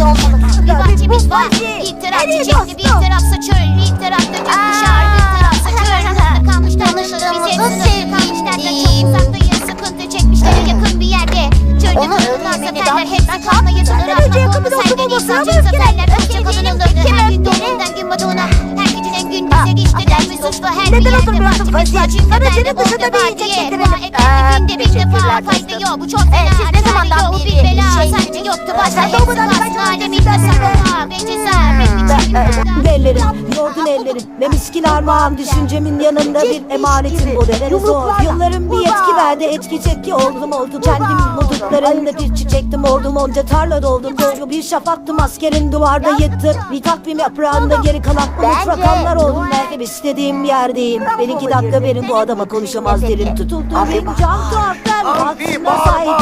iyi olmalı. Bir var. bahçe Bir taraf en iyi çiçekli, bir tarafsa çöl, bir tarafta gökkuşağı, bir tarafsa köy. Sınırda kalmış tanıştığımız, biz hep sınırda kalmışlardan çok uzaktayız. Sıkıntı çekmişlere yakın bir yerde. Çölde Onu zaferler, bir hepsi kanla yazılır. Senden önce yakın bir dostum olma, olmasına mı zaferler. Çokça Sevdiğinin kazanılırdı, kim her gün öptü? doğumundan gün batımına. Her gecenin gündüze geçtiren bir suçlu her bir Neden yerde var. Bende senin dışında bolca bir var yiyecek binde bir defa fayda yok. Bu çok Ee, fena. ne zamandan bu bir bela. şey- Sence yoktu Ee, sen hepsi var. Ve ceza. Benim Ellerim, yorgun ellerim. Ve miskin armağan düşüncemin yanında bir emanetim bu delere zor. Yıllarım bir yetki verdi etki çekki oldum oldu. Kendim mudutlarında bir çiçektim oldum onca tarla doldum. Koyu bir şafaktım askerin duvarda yetti Bir takvim yaprağında geri kalan Bence rakamlar oldum. Belki istediğim yerdeyim. Bir iki dakika verin bu adama konuşamaz derim. Tutuldu benim can tuhaf ben Amfi aslında